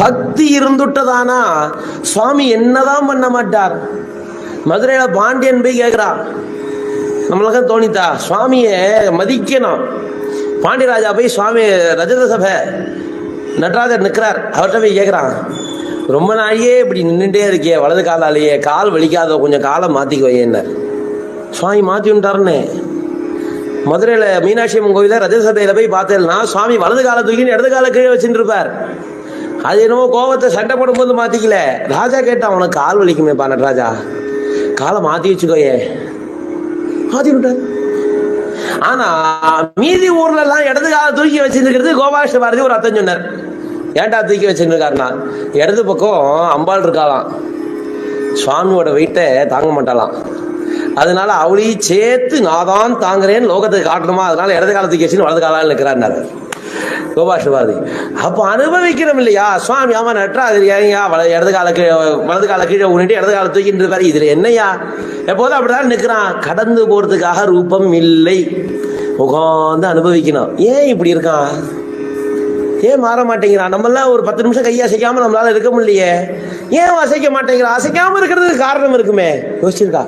பக்தி இருந்துட்டதானா? சுவாமி என்னதான் பண்ண மாட்டார்? மதுரையில பாண்டியன் போய் கேட்கிறான் நம்மளுக்கு தோணித்தா சுவாமியை மதிக்கணும். பாண்டியராஜா போய் சுவாமி ரஜத சபை நடராஜர் நிற்கிறார் அவர்கிட்ட போய் கேட்குறான் ரொம்ப நாளையே இப்படி நின்றுட்டே இருக்கே வலது காலாலேயே கால் வலிக்காத கொஞ்சம் காலை மாற்றிக்க என்ன சுவாமி மாற்றி விட்டாருன்னு. மதுரையில் மீனாட்சி அம்மன் கோவிலில் ரஜத சபையில் போய் பார்த்தேன்னா சுவாமி வலது காலை தூக்கின்னு இடது காலை கீழே வச்சுட்டு இருப்பார். அது என்னமோ கோபத்தை சண்டை போடும்போது மாத்திக்கல. ராஜா கேட்டான் உனக்கு கால் வலிக்குமேப்பா நடராஜா காலை மாற்றி வச்சுக்கோயே. மாத்தி விட்டார். ஆனா மீதி ஊர்ல எல்லாம் இடது கால தூக்கி வச்சிருக்கிறது கோபாஷ்ட பாரதி ஒரு அர்த்தம் சொன்னார். ஏன்டா தூக்கி வச்சிருக்காருன்னா? இடது பக்கம் அம்பாள் இருக்காளாம். சுவாமியோட வெயிட்டை தாங்க மாட்டாளாம். அதனால அவளையும் சேர்த்து நான் தான் தாங்குறேன்னு லோகத்துக்கு காட்டணுமா? அதனால இடது காலத்துக்கு தூக்கி வச்சுன்னு வலது காலால் நிற்கிறார் கோபாஷவாதி. அப்போ அனுபவிக்கிறோம் இல்லையா சுவாமி அவன் நட்டா அது ஏன்யா வல இடது கால கீழே வலது கால கீழே உன்னிட்டு இடது கால தூக்கிட்டு பாரு இதுல என்னையா எப்போதும் அப்படிதான் நிற்கிறான் கடந்து போறதுக்காக ரூபம் இல்லை. உகாந்து அனுபவிக்கணும். ஏன் இப்படி இருக்கான்? ஏன் மாற மாட்டேங்கிறான்? நம்மளாம் ஒரு பத்து நிமிஷம் கையை அசைக்காம நம்மளால இருக்க முடியலையே. ஏன் அசைக்க மாட்டேங்கிறான்? அசைக்காம இருக்கிறதுக்கு காரணம் இருக்குமே. யோசிச்சிருக்கா?